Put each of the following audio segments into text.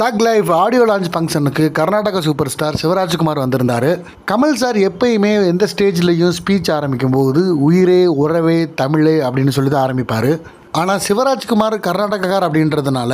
தக் life audio launch ஃபங்க்ஷனுக்கு Karnataka super star Shivarajkumar வந்திருந்தார். கமல் சார் எப்பயுமே எந்த ஸ்டேஜ்லேயும் ஸ்பீச் ஆரம்பிக்கும் போது உயிரே உறவே தமிழே அப்படின்னு சொல்லி தான் ஆரம்பிப்பார். ஆனால் சிவராஜ்குமார் கர்நாடகக்கார் அப்படின்றதுனால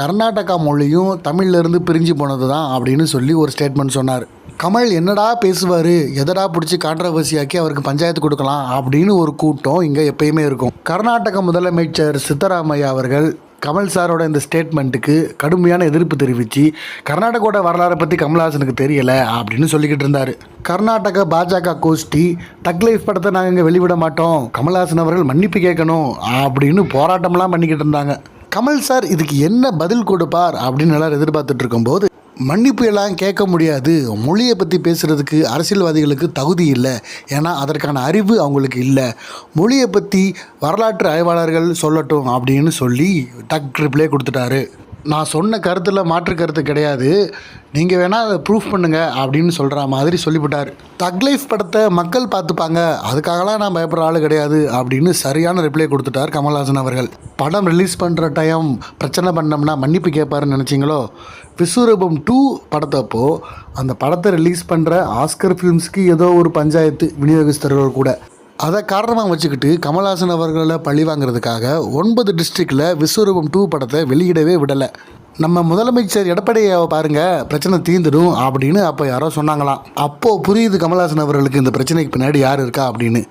கர்நாடகா மொழியும் தமிழ்லேருந்து பிரிஞ்சு போனது தான் அப்படின்னு சொல்லி ஒரு ஸ்டேட்மெண்ட் சொன்னார். கமல் என்னடா பேசுவார்? எதடா பிடிச்சி கான்ட்ரவர்சியாக்கி அவருக்கு பஞ்சாயத்து கொடுக்கலாம் அப்படின்னு ஒரு கூட்டம் இங்கே எப்பயுமே இருக்கும். கர்நாடக முதலமைச்சர் சித்தராமையா அவர்கள் கமல் சாரோட இந்த ஸ்டேட்மெண்ட்டுக்கு கடுமையான எதிர்ப்பு தெரிவித்து கர்நாடகோட வரலாறை பற்றி கமல்ஹாசனுக்கு தெரியலை அப்படின்னு சொல்லிக்கிட்டு இருந்தார். கர்நாடக பாஜக கோஷ்டி தக் லைஃப் படத்தை நாங்கள் இங்கே வெளிவிட மாட்டோம். கமல்ஹாசன் அவர்கள் மன்னிப்பு கேட்கணும் அப்படின்னு போராட்டம்லாம் பண்ணிக்கிட்டு இருந்தாங்க. கமல் சார் இதுக்கு என்ன பதில் கொடுப்பார்? அப்படின்னு எல்லாரும் எதிர்பார்த்துட்டு இருக்கும்போது மன்னிப்பு எல்லாம் கேட்க முடியாது. மொழியை பற்றி பேசுகிறதுக்கு அரசியல்வாதிகளுக்கு தகுதி இல்லை. ஏன்னா அதற்கான அறிவு அவங்களுக்கு இல்லை. மொழியை பற்றி வரலாற்று ஆய்வாளர்கள் சொல்லட்டும் அப்படின்னு சொல்லி டக் ட்ரிப்ளே கொடுத்துட்டாரு. நான் சொன்ன கருத்தில் மாற்று கருத்து கிடையாது. நீங்கள் வேணால் அதை ப்ரூஃப் பண்ணுங்கள் அப்படின்னு சொல்கிற மாதிரி சொல்லிவிட்டார். தக் லைஃப் படத்தை மக்கள் பார்த்துப்பாங்க. அதுக்காகலாம் நான் பயப்படுற ஆள் கிடையாது அப்படின்னு சரியான ரிப்ளை கொடுத்துட்டார் கமல்ஹாசன் அவர்கள். படம் ரிலீஸ் பண்ணுற டைம் பிரச்சனை பண்ணோம்னா மன்னிப்பு கேட்பாருன்னு நினச்சிங்களோ? விஸ்வரூபம் டூ படத்தப்போ அந்த படத்தை ரிலீஸ் பண்ணுற ஆஸ்கர் ஃபிலிம்ஸ்க்கு ஏதோ ஒரு பஞ்சாயத்து விநியோகஸ்தர்கள் கூட. அதை காரணமாக வச்சுக்கிட்டு கமல்ஹாசன் அவர்களை பழி வாங்குறதுக்காக ஒன்பது டிஸ்ட்ரிக்டில் விஸ்வரூபம் டூ படத்தை வெளியிடவே விடலை. நம்ம முதலமைச்சர் எடப்பாடியை பாருங்க பிரச்சனை தீர்ந்துடும் அப்படின்னு அப்போ யாரோ சொன்னாங்களாம். அப்போது புரியுது கமல்ஹாசன் அவர்களுக்கு இந்த பிரச்சனைக்கு பின்னாடி யார் இருக்கா அப்படின்னு.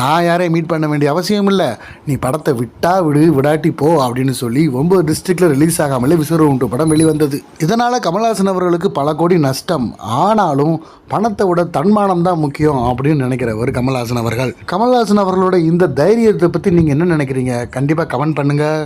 நான் யாரையும் மீட் பண்ண வேண்டிய அவசியம் இல்லை. நீ படத்தை விட்டா விடு விடாட்டி போ அப்படின்னு சொல்லி ஒன்பது டிஸ்ட்ரிக்டில் ரிலீஸ் ஆகாமலே விஸ்வரூபம் படம் வெளிவந்தது. இதனால் கமல்ஹாசன் அவர்களுக்கு பல கோடி நஷ்டம். ஆனாலும் பணத்தை விட தன்மானம் தான் முக்கியம் அப்படின்னு நினைக்கிறவர் கமல்ஹாசன் அவர்கள். கமல்ஹாசன் அவர்களோட இந்த தைரியத்தை பற்றி நீங்கள் என்ன நினைக்கிறீங்க? கண்டிப்பாக கமெண்ட் பண்ணுங்கள்